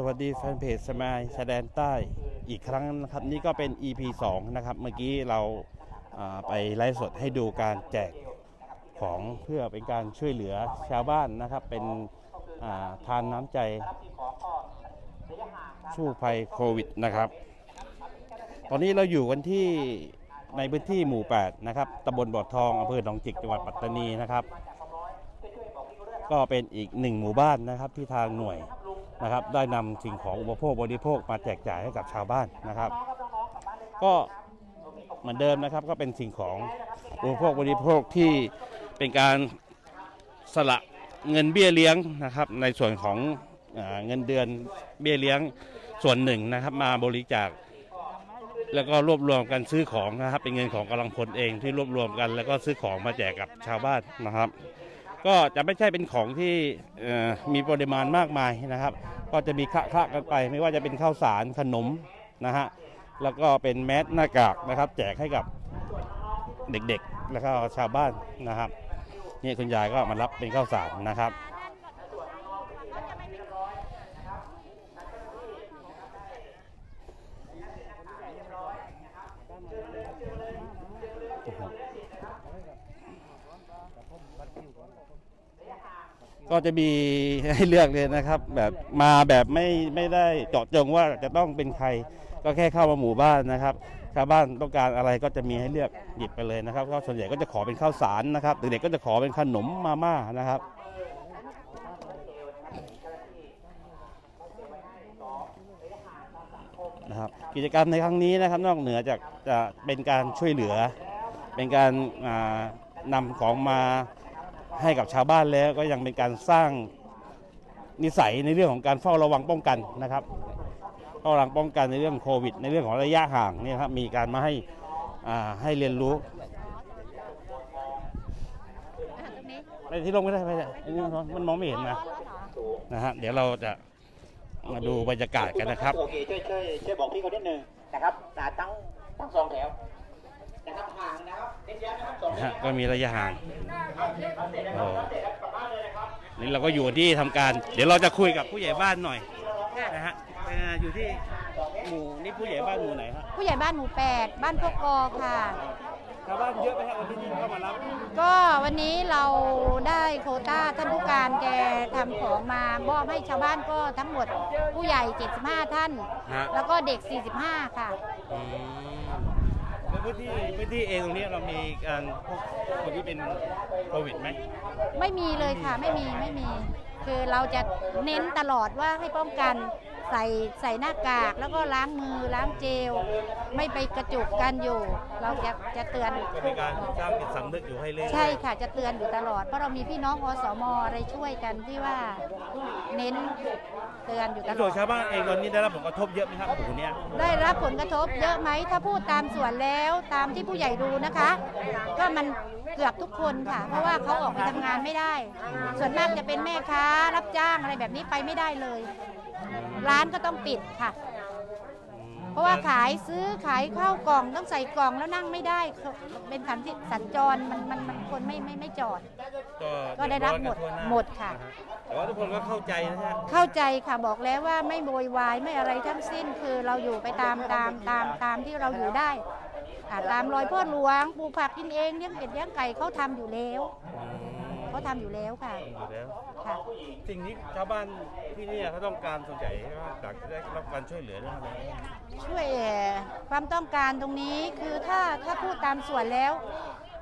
สวัสดีแฟนเพจสมายชายแดนใต้อีกครั้งนะครับนี่ก็เป็น EP 2 นะครับ เมื่อกี้เราาไปไลฟ์สดให้ดูการแจกของเพื่อเป็นการช่วยเหลือชาวบ้านนะครับ เป็นาทานน้ำใจสู้ภัยโควิดนะครับ ตอนนี้เราอยู่กันที่ในพื้นที่หมู่ 8 นะครับตำบลบ่อทองอำเภอหนองจิกจังหวัดปัตตานีนะครับ ก็เป็นอีกหนึ่งหมู่บ้านนะครับที่ทางหน่วย นะครับได้นำสิ่งของอุปโภคบริโภคมาแจกจ่ายให้กับชาวบ้านนะครับ ก็เหมือนเดิมนะครับก็เป็นสิ่งของอุปโภคบริโภคที่เป็นการสละเงินเบี้ยเลี้ยงนะครับ ในส่วนของเงินเดือนเบี้ยเลี้ยงส่วนหนึ่งนะครับ มาบริจาคแล้วก็รวบรวมกันซื้อของนะครับ เป็นเงินของกำลังพลเองที่รวบรวมกัน แล้วก็ซื้อของมาแจกกับชาวบ้านนะครับ ก็จะไม่ใช่เป็นของที่มีปริมาณมากมายนะครับ ก็จะมีคละคละกันไป ไม่ว่าจะเป็นข้าวสารขนมนะฮะแล้วก็เป็นแมสหน้ากากนะครับ แจกให้กับเด็กๆ แล้วก็ชาวบ้านนะครับนี่คุณยายก็มารับเป็นข้าวสารนะครับ ก็จะมีให้เลือกเลยนะครับ แบบมาแบบไม่ไม่ได้เจาะจงว่าจะต้องเป็นใคร ก็แค่เข้ามาหมู่บ้านนะครับ ชาวบ้านต้องการอะไรก็จะมีให้เลือกหยิบไปเลยนะครับก็ส่วนใหญ่ก็จะขอเป็นข้าวสารนะครับเด็กๆก็จะขอเป็นขนมมาม่านะครับนะครับกิจกรรมในครั้งนี้นะครับ นอกเหนือจากจะเป็นการช่วยเหลือ เป็นการอ่านำของมา ให้กับชาวบ้านแล้วก็ยังเป็นการสร้างนิสัยในเรื่องของการเฝ้าระวังป้องกันนะครับเฝ้าระวังป้องกันในเรื่องโควิด ในเรื่องของระยะห่างเนี่ยครับมีการมาให้อ่าให้เรียนรู้ไปที่ลงไม่ได้ไปเนี่ยมันมองไม่เห็นนะนะฮะเดี๋ยวเราจะมาดูบรรยากาศกันนะครับโอเคช่วยช่วยช่วยบอกพี่เขานิดนึงนะครับตั้งตั้งสองแถว นะครับห่างนะครับเน้นย้ำนะครับสองนะแถฮะวก็มีระยะห่าง เสร็จแล้วโอ้เสร็จแล้วกลับบ้านเลยนะครับ นี่เราก็อยู่ที่ทำการ เดี๋ยวเราจะคุยกับผู้ใหญ่บ้านหน่อยนะฮะเอ่ออยู่ที่หมู่นี่ผู้ใหญ่บ้านหมู่ไหนครับผู้ใหญ่บ้านหมู่แปดบ้านพวกกอค่ะ ชาวบ้านเยอะไหมครับวันนี้ที่เข้ามารับก็วันนี้เราได้โควต้าท่านผู้การแกทำของมามอบให้ชาวบ้านก็ทั้งหมดผู้ใหญ่ 75 ท่าน ฮะแล้วก็เด็ก 45 ค่ะ อืม แล้วพื้นที่พื้นที่เองตรงนี้เรามีการพวกคนที่เป็นโควิดไหมไม่มีเลยค่ะไม่มีไม่มี คือเราจะเน้นตลอดว่าให้ป้องกัน ใส่ใส่หน้ากากแล้วก็ล้างมือล้างเจล ไม่ไปกระจุกกันอยู่ เราจะจะเตือนก็เป็นการสร้างจิตสำนึกอยู่ให้เรื่อยๆใช่ค่ะจะเตือนอยู่ตลอดเพราะเรามีพี่น้องอสมอะไรช่วยกันที่ว่าเน้นเตือนอยู่ตในลส่อวนดชาวบ้านเองตอนนี้ได้รับผลกระทบเยอะไหมครับหมู่เนี้ยได้รับผลกระทบเยอะไหมถ้าพูดตามส่วนแล้วตามที่ผู้ใหญ่ดูนะคะ ก็มันเกือบทุกคนค่ะ เพราะว่าเขาออกไปทำงานไม่ได้ ส่วนมากจะเป็นแม่ค้ารับจ้างอะไรแบบนี้ไปไม่ได้เลย ร้านก็ต้องปิดค่ะ เพราะว่าขายซื้อขายข้าวกล่องต้องใส่กล่องแล้วนั่งไม่ได้เป็นสันติสัญจรมันมันมันคนไม่ไม่ไม่จอด ก็ได้รับหมดหมดค่ะ แต่ว่าทุกคนก็เข้าใจนะฮะเข้าใจค่ะบอกแล้วว่าไม่โวยวายไม่อะไรทั้งสิ้นคือเราอยู่ไปตามตามตามตามที่เราอยู่ได้อ่าตามรอยพ่อหลวงปลูกผักกินเองเลี้ยงเป็ดเลี้ยงไก่เขาทำอยู่แล้ว เขาทำอยู่แล้วค่ะ อยู่แล้วค่ะ สิ่งนี้ชาวบ้านที่นี่เขาต้องการส่วนใหญ่ว่าอยากจะได้รับการช่วยเหลือเรื่องอะไรช่วยเอ่อความต้องการตรงนี้คือถ้าถ้าพูดตามส่วนแล้ว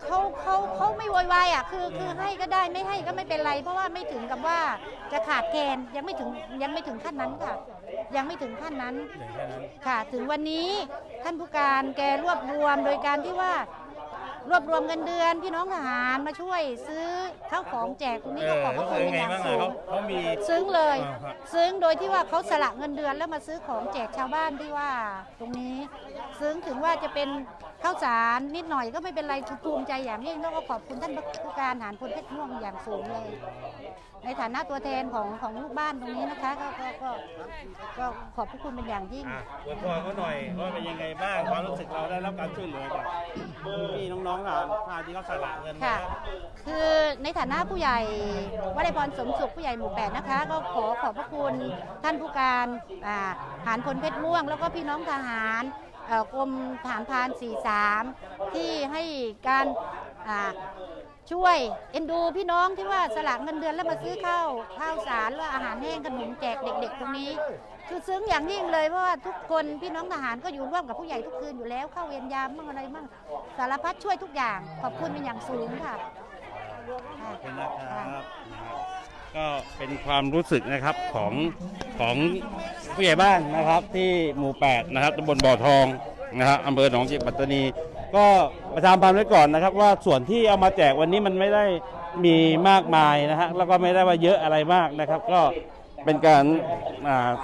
เขาเขาเขาไม่โวยวายอะคือคือให้ก็ได้ไม่ให้ก็ไม่เป็นไร เพราะว่าไม่ถึงกับว่าจะขาดแคลนยังไม่ถึงยังไม่ถึงขั้นนั้นค่ะ ยังไม่ถึงขั้นนั้น อย่างแค่นั้น ค่ะถึงวันนี้ท่านผู้การแกรวบรวมโดยการที่ว่า รวบรวมเงินเดือนพี่น้องทหารมาช่วยซื้อข้าวของแจกตรงนี้เอก็ขอบพระคุณเป็นอย่างสูงเขามี ซึ้งเลยอ่าครับ ซึ้งโดยที่ว่าเขาสละเงินเดือนแล้วมาซื้อของแจกชาวบ้านที่ว่าตรงนี้ ซึ้งถึงว่าจะเป็นข้าวสารนิดหน่อยก็ไม่เป็นไรภูมิใจอย่างยิ่งแล้วก็ขอบคุณท่านผู้การทหารพลเพชรม่วงอย่างสูงเลย ในฐานะตัวแทนของของลูกบ้านตรงนี้นะคะก็ก็ก็ก็ขอบพระคุณเป็นอย่างยิ่ง อะอวยพรเขาหน่อยว่าเป็นยังไงบ้างความรู้สึกเราได้รับการช่วยเหลือจากพี่น้ององทหารทหาที่เขาสละเงินค่ะ ครับคือในฐานะผู้ใหญ่วลัยพรสมสุขผู้ใหญ่หมู่แปดนะคะ ก็ขอขอบพระคุณท่านผู้การอ่าหารพลเพชรม่วง แล้วก็พี่น้องทหารเอ่อกรมฐานพราน 43 ที่ให้การอ่าช่วยเอ็นดูพี่น้องที่ว่าสละเงินเดือนแล้วมาซื้อข้าวข้าวสารหรือว่าอาหารแห้งขนมแจกเด็ก ๆ ตรงนี้ คือซึ้งอย่างยิ่งเลยเพราะว่าทุกคนพี่น้องทหารก็อยู่ร่วมกับผู้ใหญ่ทุกคืนอยู่แล้วเข้าเวรยามมั่งอะไรมั่งสารพัดช่วยทุกอย่างขอบคุณเป็นอย่างสูงค่ะขอบคุณนะครับก็เป็นความรู้สึกนะครับของของผู้ใหญ่บ้านนะครับที่หมู่ 8 นะครับตำบลบ่อทองนะครับอำเภอหนองจิกปัตตานี ก็ประชาสัมพันธ์ไว้ก่อนนะครับ ว่าส่วนที่เอามาแจกวันนี้มันไม่ได้มีมากมายนะฮะแล้วก็ไม่ได้ว่าเยอะอะไรมากนะครับ ก็ เป็นการ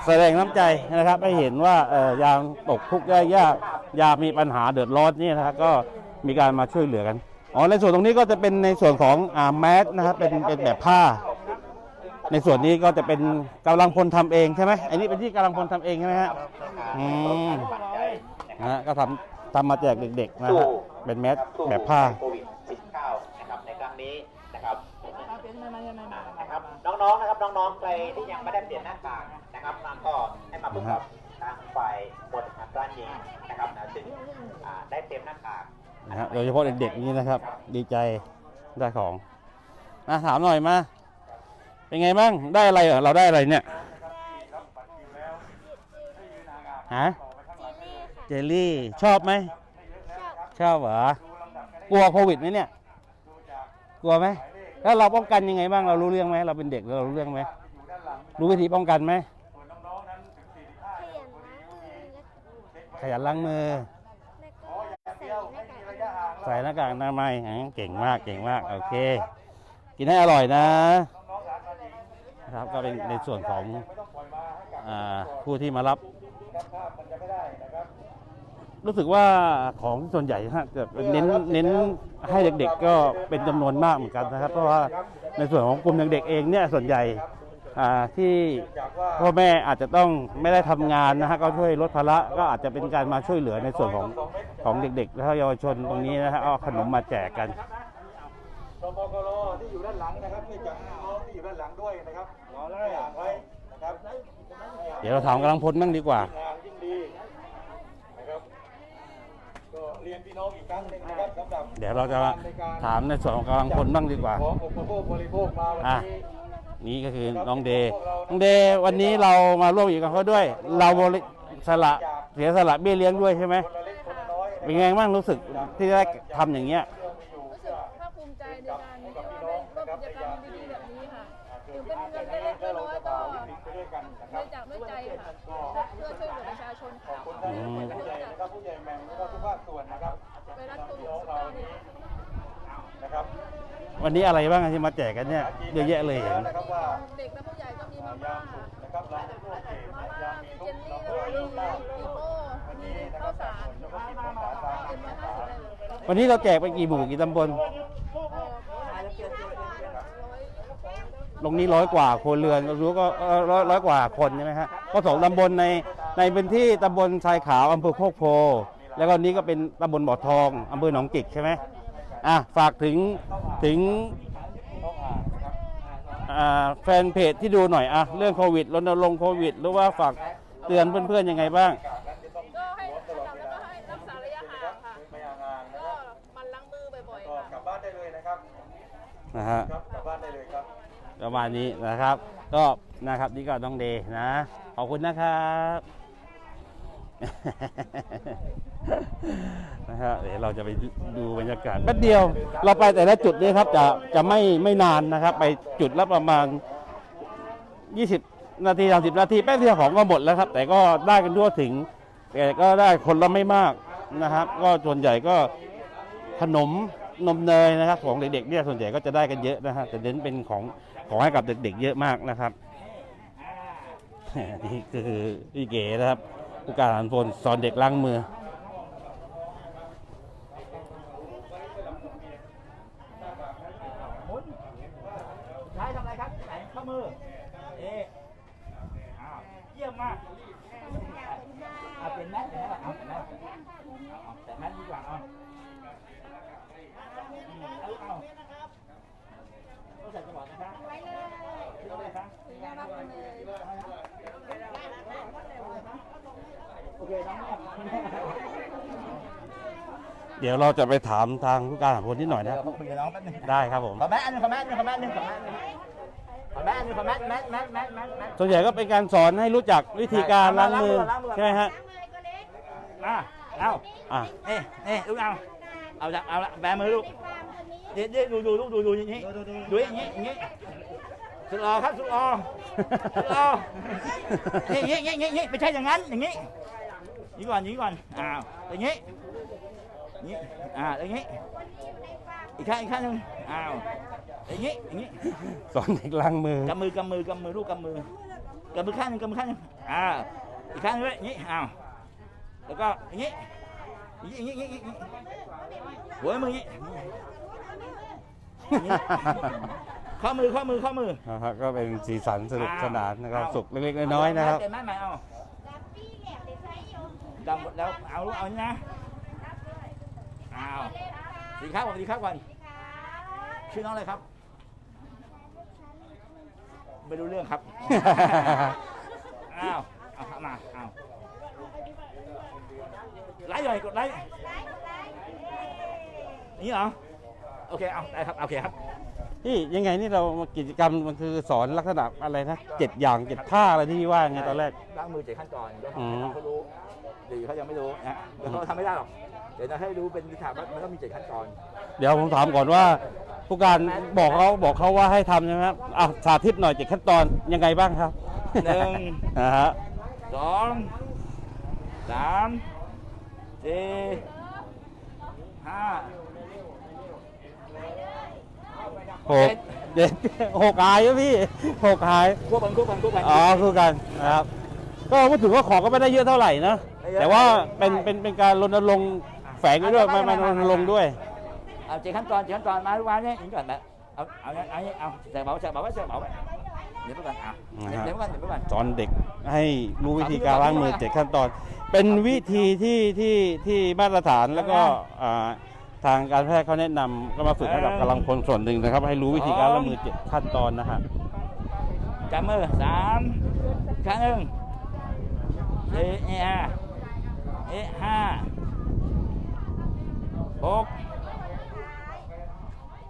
แสดงน้ำใจนะครับ ให้เห็นว่ายามตกทุกข์ได้ยากยามมีปัญหาเดือดร้อนนี่นะครับก็มีการมาช่วยเหลือกันอ๋อในส่วนตรงนี้ก็จะเป็นในส่วนของอ่าแมสนะครับเป็นเป็นแบบผ้า ในส่วนนี้ก็จะเป็นกำลังพลทำเองใช่ไหมอันนี้เป็นที่กำลังพลทำเองใช่ไหมฮะอืมนะฮะก็ทำทำมาแจกเด็กๆนะฮะเป็นแมสแบบผ้า โควิด 19 นะครับในครั้งนี้นะครับ นะครับน้องๆนะครับน้องๆใครที่ยังไม่ได้เปลี่ยนหน้ากากนะครับมาก็ให้มาพบกับทางฝ่ายบริหารร้านยิงนะครับนะซึ่งอ่าได้เตรียมหน้ากากนะฮะโดยเฉพาะเด็กๆนี่นะครับ ดีใจได้ของนะถามหน่อยมา เป็นไงบ้างได้อะไรเหรอเราได้อะไรเนี่ยฮะเจลลี่ชอบไหมชอบเหรอกลัวโควิดไหมเนี่ยกลัวไหม แล้วเราป้องกันยังไงบ้างเรารู้เรื่องไหมเราเป็นเด็กเรารู้เรื่องไหมรู้วิธีป้องกันไหมขยันล้างมือ ใส่หน้ากากอนามัยเก่งมากเก่งมากโอเค กินให้อร่อยนะครับก็เป็นในส่วนของอผู้ที่มารับ รู้สึกว่าของส่วนใหญ่ฮะจะเน้นเน้นให้เด็กๆก็เป็นจำนวนมากเหมือนกันนะครับ เพราะว่าในส่วนของกลุ่มเด็กๆเองเนี่ยส่วนใหญ่อ่าที่พ่อแม่อาจจะต้องไม่ได้ทำงานนะฮะก็ช่วยลดภาระก็อาจจะเป็นการมาช่วยเหลือในส่วนของของเด็กๆ และเยาวชนตรงนี้นะฮะเอาขนมมาแจกกันรปกรที่อยู่ด้านหลังนะครับช่วยจับน้องที่อยู่ด้านหลังด้วยนะครับรอเลยอ่านไว้นะครับเดี๋ยวเราถามกำลังพลบ้างดีกว่า ทางยิ่งดีนะครับก็เรียน พี่น้องอีกครั้งหนึ่งนะครับสำหรับเดี๋ยวเราจะถามในส่วนของกำลังพลบ้างดีกว่าของอุปโภคบริโภคมาวันอะนี้นี่ก็คือน้องเดย์น้องเดย์วันนี้เรามาร่วมอยู่กับเขาด้วย เราบริสละเสียสละเบี้ยเลี้ยงด้วยใช่ไหมคนละเล็กคนละน้อย เป็นไงบ้างรู้สึกที่ได้ทำอย่างเงี้ย รู้สึกภาคภูมิใจในการที่ว่าได้ร่วมกิจกรรมดีๆแบบนี้ค่ะถึง เล็กๆน้อยๆก็ไปด้วยกันนะคบรับริจาคด้วยใจค่ะเพื่อช่วยเหลือประชาชนค่ะท่านผู้ใหญ่นะครับผู้ใหญ่แมงแล้วก็ทุกภาคส่วนนะครับไวรัสโควิดพี่น้อง19เราเนี่ยนะครับวันนี้อะไรบ้างที่มาแจกกันเนี่ยเยอะแยะเลยเห็นนะครับว่าเด็กและผู้ใหญ่ก็มีมาม่านะครับเราจะร่วมเกมาม่ามีเจลูลกลี่แล้วก็เรามีเริ่มได้มีโต้มีข้าวสารเป็นร้อยห้าสิบเลยวันนี้เราแจกไปกี่หมู่กี่ตำบล ลงนี้ร้อยกว่าครัวเรือนรู้ก็เอ่อร้อยร้อยกว่าคนใช่ไหมฮะก็สองตำบลในในพื้นที่ตำบลชายขาวอำเภอโคกโพ แล้วก็นี้ก็เป็นตำบลบ่อทองอำเภอหนองจิกใช่ไหมอะฝากถึงถึงอ่าแฟนเพจที่ดูหน่อยอะเรื่องโควิดรณรงค์โควิด หรือว่าฝากเตือนเพื่อนๆยังไงบ้าง ก็ให้อันดับแล้วก็ให้รักษาระยะห่างค่ะไม่ห่างานนะก็ครับมันล้างมือบ่อยๆก็ค่ะกลับบ้านได้เลยนะครับนะฮะครับกลับบ้านได้เลยครับ ประมาณนี้นะครับ ก็นะครับนี่ก็น้องเดย์นะ ขอบคุณนะครับนะครับเดี๋ยวเราจะไปดูบรรยากาศแป๊บเดียว เราไปแต่ละจุดนี้ครับ จะจะไม่ไม่นานนะครับ ไปจุดละประมาณ 20 นาที30นาทีแป๊บเดียวของก็หมดแล้วครับ แต่ก็ได้กันทั่วถึง แต่ก็ได้คนละไม่มากนะครับ ก็ส่วนใหญ่ก็ขนมนมเนยนะครับ ของเด็กๆเนี่ยส่วนใหญ่ก็จะได้กันเยอะนะฮะแต่เน้นเป็นของ ของให้กับเด็กๆเยอะมากนะครับนี่คือพี่เก๋นะครับผู้การหันพลสอนเด็กล้างมือ ใช้ทำอะไรครับไหนข้อมือ เอ๊ะอ้าวเยี่ยมมากเอาเป็นแมสเป็นแมสเอาเป็นแมสเอาแต่แมสดีกว่าเอา เดี๋ยวเราจะไปถามทางผู้การหาพลนิดหน่อยนะ เดี๋ยวผมคุยกับน้องแป๊บนึงได้ครับผม ขอแม่อันหนึงขอแม่อันหนึงขอแม่อันหนึงขอแม่อันหนึงขอแม่อันหนึงขอแม่แม่แม่แม่แม่แม่ ส่วนใหญ่ก็เป็นการสอนให้รู้จักวิธีการล้างมือล้างมือ ใช่ไหมฮะมาเอาอะ นี่นี่ลูกเอาเอาละเอาละแบมือลูกเดี๋ยวเดี๋ยวดูดูลูกดูดูอย่างนี้ดูอย่างนี้อย่างนี้สุดรอครับสุดรอสุดรออย่างนี้อย่างนี้อย่างนี้ไม่ใช่อย่างนั้นอย่างนี้นี่ก่อนนี่ก่อนอ้าวอย่างนี้ นี่อ่าอย่างนี้อีกข้างอีกข้างหนึ่งอ้าวอย่างนี้อย่างนี้สอนเด็กล้างมือกำมือกำมือกำมือลูกกำมือกำมือข้างหนึงกำมือข้างหนึงอ่าอีกข้างหนึงด้วยอย่างนี้อ้าวแล้วก็อย่างนี้อย่างนี้อย่างนี้อย่างนี้หัวมืออย่างนี้อย่างนี้ข้อมือข้อมือข้อมือนะครับก็เป็นสีสันสนุกสนานนะครับอ้าวสุขเล็กๆน้อยๆนะครับเต็มไม้ใหม่เอาดำหมดแล้วเอาลูกเอานี่นะ อ้าวดีครับผมดีครับก่อนชื่อน้องอะไรครับ ไม่รู้เรื่องครับ อ้าวเอาเข้ามาอ้าวไลค์หน่อยกดไลค์นี่เหรอ โอเคเอาได้ครับ โอเคครับนี่ยังไงนี่เรากิจกรรมมันคือสอนลักษณะอะไรนะเจ็ดอย่างเจ็ดท่าอะไรที่ว่าไงตอนแรกล้างมือเจ็ดขั้นตอนเดี๋ยวอืมเขารู้ ดีเขายังไม่รู้นะเดี๋ยวเขาทำไม่ได้หรอก เดี๋ยวจะให้รู้เป็นวิชาว่ามันต้องมีเจ็ดขั้นตอนเดี๋ยวผมถามก่อนว่าผู้การบอกเขาบอกเขาว่าให้ทำใช่ไหมครับอะสาธิตหน่อยเจ็ดขั้นตอนยังไงบ้างครับหนึ่ง นะฮะสองสามสี่ห้า หกเจ็ดหกหายครับพี่หกหาย ควบกันควบกันควบกัน อ๋อคือกันนะครับ ก็พูดถึงว่าของก็ไม่ได้เยอะเท่าไหร่นะไม่เยอะ แต่ว่าเป็นเป็นเป็นการรณรงค์แฝงไปด้วยมันมันรณรงค์ด้วย เอาเจ็ดขั้นตอนเจ็ดขั้นตอนมาทุกวันเนี่ยอีกก่อนแบบเอาเอาเอาเอาเอาใส่เบาใส่เบาไว้ใส่เบาไว้เดี๋ยวไปก่อนอะเดี๋ยวเดี๋ยวไปก่อนเดี๋ยวไปก่อน สอนเด็กให้รู้วิธีการล้างมือเจ็ดขั้นตอน เป็นวิธีที่ที่ที่มาตรฐานแล้วก็อ่าทางการแพทย์เขาแนะนำก็มาฝึกให้กับกำลังพลส่วนหนึ่งนะครับ ให้รู้วิธีการล้างมือเจ็ดขั้นตอนนะฮะ จับมือสามครั้งหนึ่งสี่เอ เอห้าหก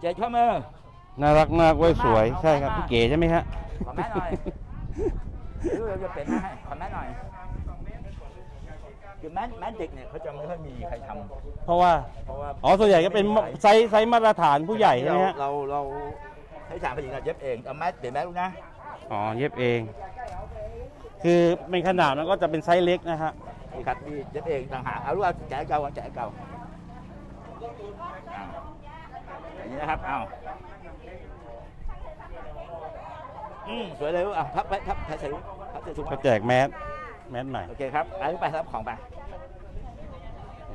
เจ็ดข้อมือ น่ารักมากไว้ยสวยใช่ครับพี่เก๋ใช่ไหมฮะขอแม่หน่อยเดี๋ยวเราจะเปลี่ยนมาให้ขอแม่หน่อยคือแม่แม่เด็กเนี่ยเขาจะไม่ค่อยมีใครทำเพราะว่า เพราะว่าอ๋อส่วนใหญ่ก็เป็นไซส์ไซส์มาตรฐานผู้ใหญ่ใช่ไหมฮะเราเราใช้สารผลิตเย็บเองเอาแม่เปลี่ยนแม่ลูกนะอ๋อเย็บเอง คือเป็นขนาดมันก็จะเป็นไซส์เล็กนะฮะ นี่ครับนี่เย็บเองต่างหากเอาลูกเอาแจกเก่าเอาแจกเก่าเอาอย่างนี้นะครับเอาอืมสวยเลยลูกอะพับไปพับใส่ใส่พับใส่ถุงก็แจกแมสแมสใหม่โอเคครับเอาลูกไปรับของไป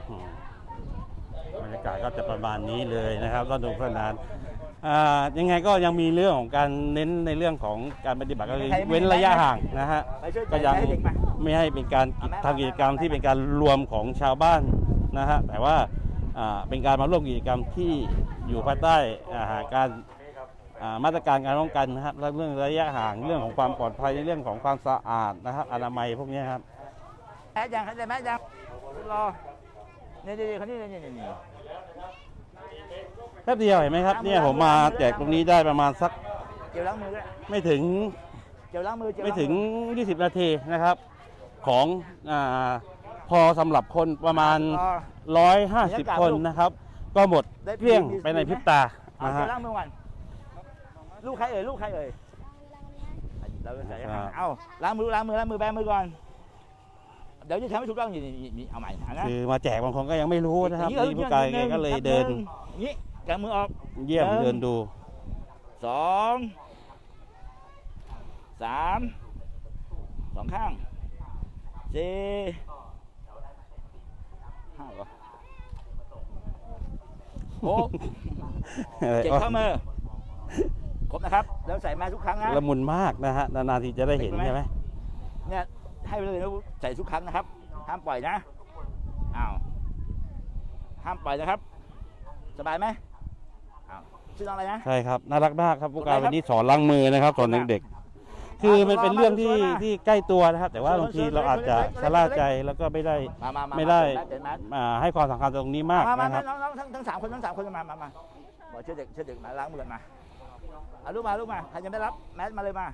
อืมบรรยากาศก็จะประมาณนี้เลยนะครับสนุกสนานอ่ายังไงก็ยังมีเรื่องของการเน้นในเรื่องของการปฏิบัติก็คือเว้นระยะห่างนะฮะไปช่วยก็ยังให้เด็กมา ไม่ให้เป็นการทำกิจกรรมที่เป็นการรวมของชาวบ้านนะฮะแต่ว่าอ่าเป็นการมาร่วมกิจกรรมที่อยู่ภายใต้อ่าการอ่ามาตรการการป้องกันนะครับและเรื่องระยะห่างเรื่องของความปลอดภัยในเรื่องของความสะอาดนะครับอนามัยพวกนี้ครับแม่ยังเขาจะแม่ยังรอนี่นี่นี่เขานี่นี่นี่นี่แป๊บเดียวเห็นไหมครับเนี่ยผมมาแจกตรงนี้ได้ประมาณสักเจลล้างมือด้วยไม่ถึงเจลล้างมือเจลไม่ล้างถึงมือ20 นาทีนะครับ ของอาพอสำหรับคนประมาณรอ150 คนนะครับ ก็หมดได้เกลี้ยงมีไปในพริบตาเอานะเจฮะลล้างมือก่อนลูกใครเอ่ยลูกใครเอ่ยเราจะใส่ครับ เอาล้างมือล้างมือล้างมือแบมือก่อน เดี๋ยวจะทำให้ถูกต้องนี่นี่นี่เอาใหม่เอานะคือมาแจกบางคนก็ยังไม่รู้นะครับอย่างนี่ผู้การแกก็เลยเดินอย่างนี้แกมือออก เยี่ยมเดินเดินดู สองสามสองข้าง สี่ห้าก่อนหกเจ็ดข้อมือครบนะครับ แล้วใส่มาทุกครั้งนะละมุนมากนะฮะ นานๆทีจะได้เห็นใช่ไหมเนี่ยให้ไปเลยนะใส่ทุกครั้งนะครับ ห้ามปล่อยนะอ้าวห้ามปล่อยนะครับ สบายไหมอ้าวชื่อน้องอะไรนะ ใช่ครับ น่ารักมากครับผู้การขอบคุณครับวันนี้สอนล้างมือนะครับสอนเด็ก คือมันเป็นเรื่องที่ที่ใกล้ตัวนะครับ แต่ว่าบางทีเราอาจจะชะล่าใจแล้วก็ไม่ได้มามามาไม่ได้เดี๋ยวนะอ่าให้ความสำคัญตรงนี้มากมามานะครับ น้องน้องทั้งทั้งสามคนทั้งสามคนมามามาบอกเชื่อเด็กเชื่อเด็กมาล้างมือกันมาเอาลูกมาลูกมาใครยังไม่รับแมสมาเลยมา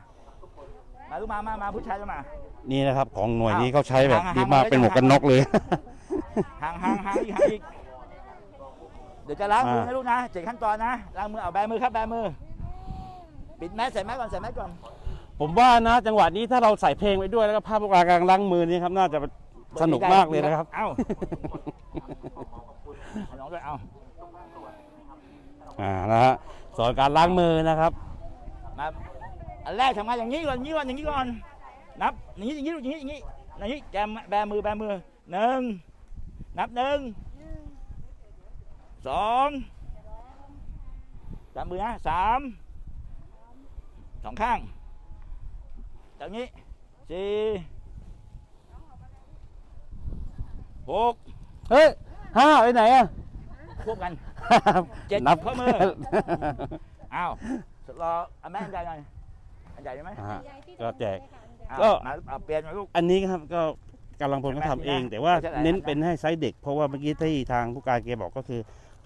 มาลูกมามามาผู้ชายจะมา นี่นะครับ ของหน่วยนี้เขาใช้แบบห่างๆดีมากห่างๆเป็นหมวกกันน็อกเลย ห่างห่างห่างอีกห่างอีก เดี๋ยวจะล้างมืออ่านะลูกนะเจ็ดขั้นตอนนะล้างมือเอาแบมือครับแบมือ ปิดแมสใส่แมสก่อนใส่แมสก่อน ผมว่านะจังหวะนี้ถ้าเราใส่เพลงไปด้วยแล้วก็ภาพพวกเรากำลังล้างมือนี่ครับ น่าจะสนุกมากเลยนะครับ เอ้าให้น้องด้วยเอาอ่านะฮะสอนการล้างมือนะครับมาอันแรกทำงานอย่างนี้ก่อนอย่างนี้ก่อนอย่างนี้ก่อน นับอย่างนี้อย่างนี้อย่างนี้อย่างนี้อย่างนี้แกมแบมือแบมือหนึ่งนับหนึ่งสองจับมือนะสามสองข้าง จากนี้สี่หกเฮ้ยห้าไปไหนอะ ควบกัน เจ็ดนับข้อมือ อ้าวรออันแม่อันใหญ่หน่อยอันใหญ่ได้ไหม อ่า ก็แจก อ้าวก็ มาเอาเปลี่ยนมาลูก อันนี้ครับก็กำลังพลก็ทำเอง แต่ว่าไม่ใช่อะไรนะเน้นเป็นให้ไซส์เด็ก เพราะว่าเมื่อกี้ที่ทางผู้การเกบอกก็คือ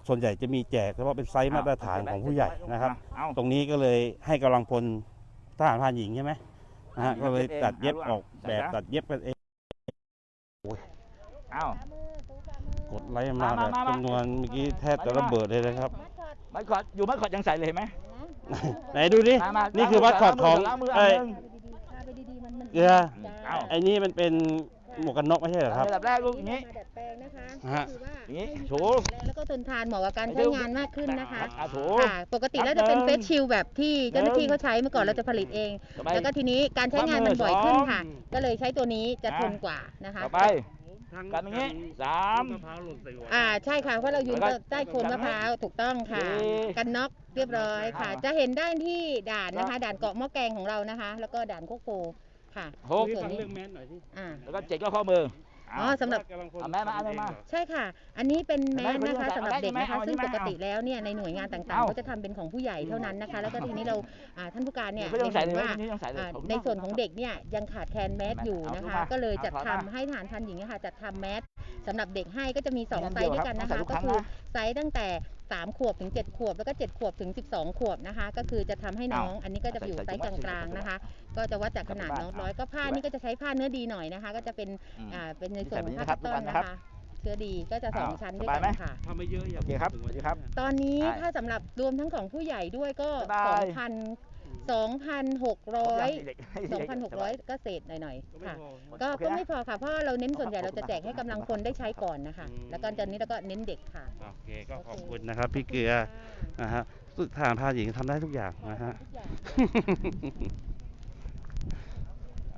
ส่วนใหญ่จะมีแจกเฉพาะเป็นไซส์มาตรฐานของผู้ใหญ่นะครับ เอาตรงนี้ก็เลยให้กำลังพลทหารพรานหญิงใช่ไหม นะฮะอ่าก็เลยตัดเย็บเอาออกแบบใส่ซะตัดเย็บกันเองเอากดไลค์มามาแบบมามาจำนวนเมื่อกี้แทบจะระเบิดเลยนะครับมัดคอดอยู่มัดคอดยังใส่เลยเห็นไหมไหนดูดิมามานี่คือวัดขอดของล้างมือไอ้ล้างมือเกลือเอาไอ้นี่มันเป็น หมวกกันน็อกไม่ใช่เหรอครับอันดับแรกลูกอย่างนี้ มาดัดแปลงนะคะฮะคือว่าอย่างนี้ให้มีถูความแข็งแรงแล้วก็ทนทานเหมาะกับการใช้งานมากขึ้นนะคะอะถูค่ะปกติแล้วจะเป็นนับหเฟนึ่งสชิลแบบที่เจ้าหน้าที่เขาใช้เมื่อก่อนเราจะผลิตเอง ต่อไป แล้วก็ทีนี้การใช้งานมันบ่อยขึ้นค่ะก็เลยใช้ตัวนี้จะทนกว่านะคะ ต่อไปกันอย่างนี้สามอ่าใช่ค่ะเพราะเรายืนแล้วก็ใต้โคนมะพร้าวถูกต้องค่ะดีกันน็อกเรียบร้อยค่ะอ่าจะเห็นได้ที่ด่านนะคะ ด่านเกาะหม้อแกงของเรานะคะ แล้วก็ด่านโคกโพ ค่ะหกส่วนนี้อ่า แล้วก็เจ็ดก็ข้อมืออ๋อสำหรับ เอาแม่มาเอาเลยมา ใช่ค่ะ อันนี้เป็นแมสนะคะเอาสำหรับเด็กนะคะเอาซึ่งเอาปกติแล้วเนี่ยในหน่วยงานต่างๆเอาเขาจะทำเป็นของผู้ใหญ่เท่านั้นนะคะ แล้วก็ทีนี้เราอ่าท่านผู้การเนี่ยไม่ต้องใส่เลยเห็นว่าไม่ต้องใส่เลย อ่าขอบคุณในมากส่วนของเด็กเนี่ยยังขาดแคลนแมสอยู่นะคะ เอาเข้ามาก็เลยจัดเอาทำเข้ามาให้ทหารพันหญิงอะค่ะจัดทำแมสสำหรับเด็กให้ก็จะมี2งั้นไซส์ด้วยกันเดี๋นะยวครัคะบก็ต้องใส่คือทุกครั้งนะไซส์ตั้งแต่ 3ขวบถึง7ขวบ แล้วก็7ขวบถึง12ขวบนะคะ ก็คือจะทำให้น้อง อันนี้ก็จะอยู่ไซส์กลางๆนะคะ ก็จะวัดจากขนาดน้องร้อยก็ผ้านี่ก็จะใช้ผ้าเนื้อดีหน่อยนะคะ ก็จะเป็นอืมอ่าเป็นในส่วนของใส่ผ้าแบบนี้คัตตอนนะนะครับคะเชื้อดีก็จะสองอ้าวชั้นด้วยสบายไหมกันค่ะทำไม่เยอะอย่าโอเคครับสวัสดีครับ ตอนนี้ได้ถ้าสำหรับรวมทั้งของผู้ใหญ่ด้วยก็บ๊ายบาย2,000 2,600เด็กให้เด็ก2,600 ก็เศษหน่อยๆค่ะ ก็โอเคก็นะไม่พอค่ะเพราะเราเน้นส่วนใหญ่เราจะแจกให้กำลังพลได้ใช้ก่อนนะคะ แล้วก็ตอนนี้เราก็เน้นเด็กค่ะ โอเคก็ขอบคุณนะครับพี่เกลือนะฮะสุดทหารพรานหญิงทำได้ทุกอย่างนะฮะ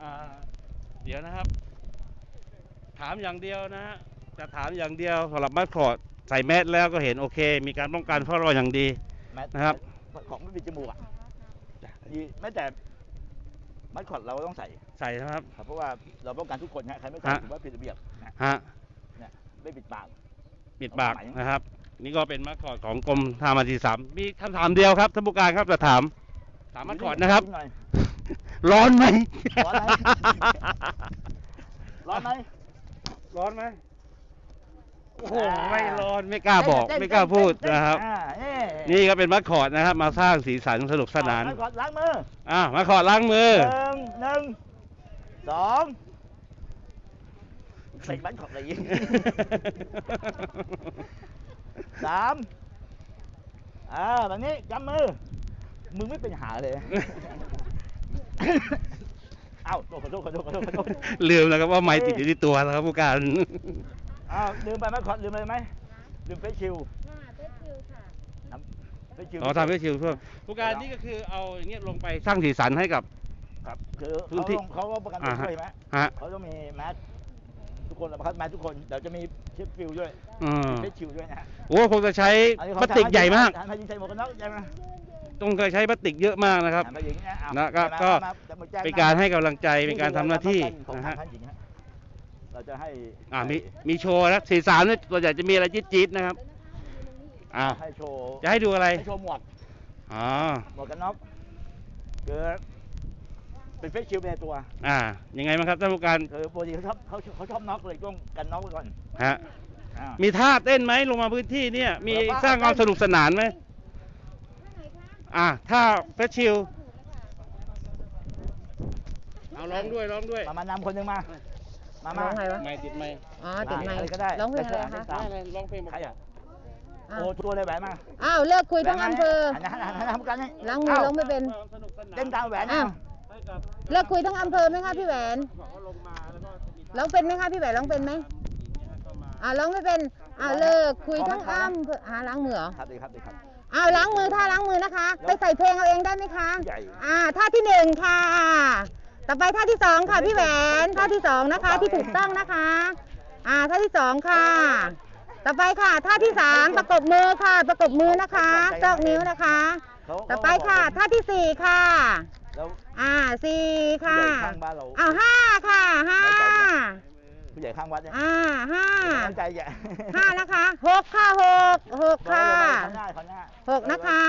อ่าเดี๋ยวนะครับ ถามอย่างเดียวนะฮะจะถามอย่างเดียวสำหรับมัดคอร์ดใส่แมสแล้วก็เห็นโอเค มีการป้องกันเฝ้าระวังอย่างดี แมสนะครับ ของไม่มีจมูกอะ ยีแม้แต่มัดคอดเราก็ต้องใส่ใส่นะครับ ครับ เพราะว่าเราป้องกันทุกคนนะใครไม่ใส่ฮะ ถือว่าผิดระเบียบนะฮะไม่ปิดปาก ปิดปากเอาใหม่นะครับ นี่ก็เป็นมัดคอร์ดของกรมทหารมาทีสามมีคำถามเดียวครับท่านผู้การครับจะถาม ถามมัดคอร์ดนะครับหน่อยร้อนไหมร้อนไหม ร้อนไหมร้อนไหม โอ้โหไม่ร้อนไม่กล้าบอกเต้นไม่กล้าพูดเต้นะครับ อ่าเอ๊ะนี่ก็เป็นมัดคอร์ดนะครับ มาสร้างสีสันสนุกสนานมัดคอดล้างมืออะมาขอล้างมือ หนึ่งหนึ่งสองใส่บันขอบอะไรอีกสามอ่าแบบนี้กำมือ มึงไม่เป็นหาเลย เอ้าขอโทษขอโทษขอโทษขอโทษลืมแล้วครับว่าไม้ติดอยู่ที่ตัวแล้วครับผู้การ อ้าวลืมไปไหมขอลืมอะไรไหมลืมเฟซชิลเฟซชิลอ๋อทำให้ชิวเพื่อผู้การนี่ก็คือเอาอย่างเงี้ยลงไปสร้างสีสันให้กับ ครับคือพื้นเขาที่ต้องเขาก็ประกันตัวอ่าฮะ ช่วยไหมฮะเขาต้องมีแมสทุกคนเราประกันแมสทุกคนเดี๋ยวจะมีเชฟฟิลด้วยอืมเฟซชิลด้วยนะฮะโอ้คงจะใช้อันนี้พลาสติกใหญ่มากทหารพยิงใส่หมวกกันน็อกใช่ไหมต้องเคยใช้พลาสติกเยอะมากนะครับทหารพยิงนะเอานะครับมาก็มามาแจ้งเป็นการให้กำลังใจเป็นการทำหน้าที่ของนะทาฮะงท่านหญิงฮะ เราจะให้อ่ามีมีโชว์นะสีสันเนี่ยส่วนใหญ่จะมีอะไรจี๊ดๆนะครับอ่าให้โชว์จะให้ดูอะไรให้โชว์หมวกอ๋อหมวกกันน็อกเกิดเป็นเฟซชิลด์ไปในตัว อ่ายังไงบ้างครับท่านผู้การคือปกติเขาชอบเขาเขาชอบน็อกเลยต้องกันน็อกไว้ก่อนฮะอ่า มีท่าเต้นไหมลงมาพื้นที่เนี่ยมีเออว่า สร้างความสนุกสนานไหมอ่าท่าเฟชชิลเอาร้องด้วยร้องด้วย มามานำคนหนึ่งมา มาร้มาองไงวะ ไม่ติดไม่อ๋อติดไมอะไรค์ก็ได้ร้องเพลงอะไรแต่คะช่วยอ่านร้องเพลงใครอะอ้าวโอ้ตัวเลยแหวนมาอ้าวเลิกคุยทั้งอำเภอหันหน้าหันหน้าหันหน้าทำกันให้ล้างมือร้องไม่เป็นเต้นตามแหวนอ้าวเลิกคุยทั้งอำเภอไหมคะพี่แหวนร้องเป็นไหมคะพี่แหวนร้องเป็นไหมอ่าร้องไม่เป็นอ่าเลิกคุยทั้งอำเภออ่าล้างมือเหรอครับดีครับดีครับ อ้าวล้างมือท่าล้างมือนะคะ ไปใส่เพลงเอาเองได้ไหมคะ ใหญ่ อ่าท่าที่หนึ่งค่ะ ต่อไปท่าที่สองค่ะพี่แหวนท่าที่สองนะคะที่ถูกต้องนะคะ อ่าท่าที่สองค่ะ ต่อไปค่ะท่าที่สามประกบมือค่ะ ประกบมือนะคะจอกนิ้วนะคะเขาต่อไปค่ะท่าที่สี่ค่ะ แล้วอ่าสี่ค่ะผู้ใหญ่ข้างบ้านเราอ้าวห้าค่ะห้าผู้ใหญ่ข้างวัดเนี่ยอ่าห้าตั้งใจใหญ่ห้านะคะหกค่ะหกหกค่ะข้างหน้าข้างหน้าหกนะคะ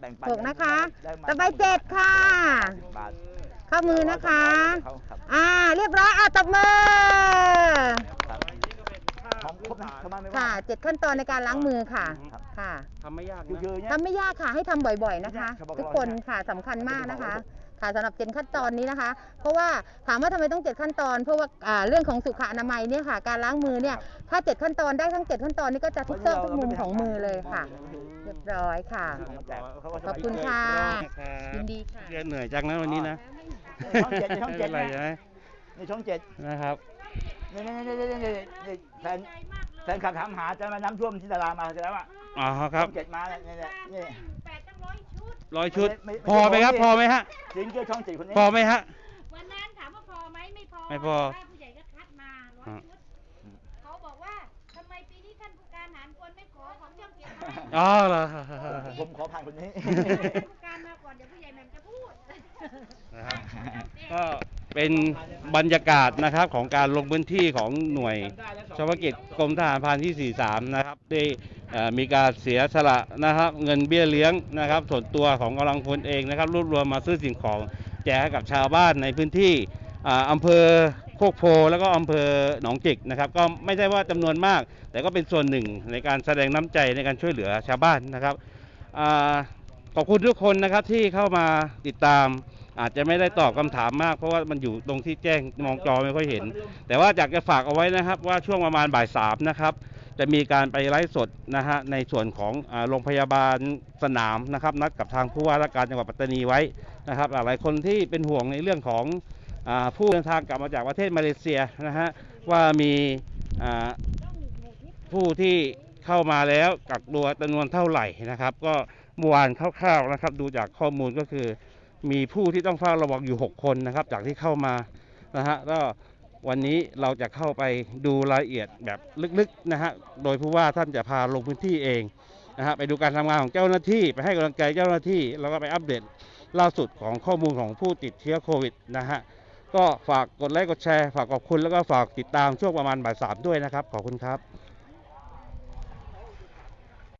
แบ่งปัหกนะคะได้มาต่อไปเจ็ดค่ะบาท เข้ามือนะคะ เขาครับอ่า เรียบร้อยอะตบมือครับของครบนะชาวบ้านไม่ว่า ค่ะเจ็ดขั้นตอนในการล้างมือค่ะครับ ค่ะทำไม่ยากคือนะคือเนี่ย ทำไม่ยากค่ะให้ทำบ่อยๆนะคะเนี่ยทุกคนค่ะสำคัญมากนะคะ ค่ะสำหรับเจ็ดขั้นตอนนี้นะคะ เพราะว่าถามว่าทำไมต้องเจ็ดขั้นตอน เพราะว่าอ่าเรื่องของสุขอนามัยเนี่ยค่ะ การล้างมือเนี่ยถ้าเจ็ดขั้นตอนได้ทั้งเจ็ดขั้นตอนนี้ก็จะทุกซอกทุกมุมของมือเลยค่ะ เรียบร้อยค่ะ ขอบคุณค่ะยินดีค่ะเรียนเหนื่อยจังนะวันนี้นะช่องเจ็ดช่องเจ็ดไม่ป็นไรนะนะนี่ช่องเจ็ดนะครับนี่นี่นี่นี่นี่นี่แฟนแฟนขับถามหาจะมาน้ำท่วมที่ตลาดมาเสร็จแล้วอะอ๋อครับช่องเจ็ดมาเนี่ยนี่เนี่ยนี่ ร้อยชุด ไม่ไม่พอไหมครับ ไม่ พอไหมฮะสิงเกอร์ช่องเจ็ดคนนี้พอไหมฮะ วันนั้นถามว่าพอไหมไม่พอไม่พอบ้านผู้ใหญ่ก็คัดมาร้อยอ่าชุดเขาบอกว่าทำไมปีนี้ท่านผู้การหารควรไม่ขอของเจ้าเกียรติมาอ๋อเหรอ ผมขอผ่านคนนี้ ผู้การมาก่อนเดี๋ยวผู้ใหญ่แหม่มจะพูดนะครับ ก็เป็นบรรยากาศนะครับของการลงพื้นที่ของหน่วยเฉพาะกิจกรมทหารพรานที่ 43 นะครับได้เอ่อ มีการเสียสละนะครับเงินเบี้ยเลี้ยงนะครับ ส่วนตัวของกำลังพลเองนะครับรวบรวมมาซื้อสิ่งของแจกให้กับชาวบ้านในพื้นที่อ่าอำเภอโคกโพแล้วก็อำเภอหนองจิกนะครับ ก็ไม่ใช่ว่าจำนวนมาก แต่ก็เป็นส่วนหนึ่งในการแสดงน้ำใจในการช่วยเหลือชาวบ้านนะครับอขอบคุณทุกคนนะครับที่เข้ามาติดตามอาจจะไม่ได้ตอบคำถามมาก เพราะว่ามันอยู่ตรงที่แจ้งมองจอไม่ค่อยเห็น แต่ว่าอยากจะฝากเอาไว้นะครับว่าช่วงประมาณบ่ายสามนะครับ จะมีการไปไลฟ์สดนะฮะในส่วนของโรงพยาบาลสนามนะครับนัดกับทางผู้ว่าราชการจังหวัดปัตตานีไว้นะครับหลายคนที่เป็นห่วงในเรื่องของอผู้เดินทางกลับมาจากประเทศมาเลเซียนะฮะว่ามีผู้ที่เข้ามาแล้วกักตัวจำนวนเท่าไหร่นะครับ ก็เมื่อวานคร่าวๆนะครับ ดูจากข้อมูลก็คือ มีผู้ที่ต้องเฝ้าระวังอยู่ 6 คนนะครับ จากที่เข้ามานะฮะก็ วันนี้เราจะเข้าไปดูรายละเอียดแบบลึกๆนะฮะ โดยผู้ว่าท่านจะพาลงพื้นที่เองนะฮะไปดูการทำงานของเจ้าหน้าที่ ไปให้กำลังใจเจ้าหน้าที่ แล้วก็ไปอัปเดตล่าสุดของข้อมูลของผู้ติดเชื้อโควิดนะฮะ ก็ฝากกดไลค์กดแชร์ ฝากขอบคุณแล้วก็ฝากติดตามช่วงประมาณบ่ายสามด้วยนะครับ ขอบคุณครับ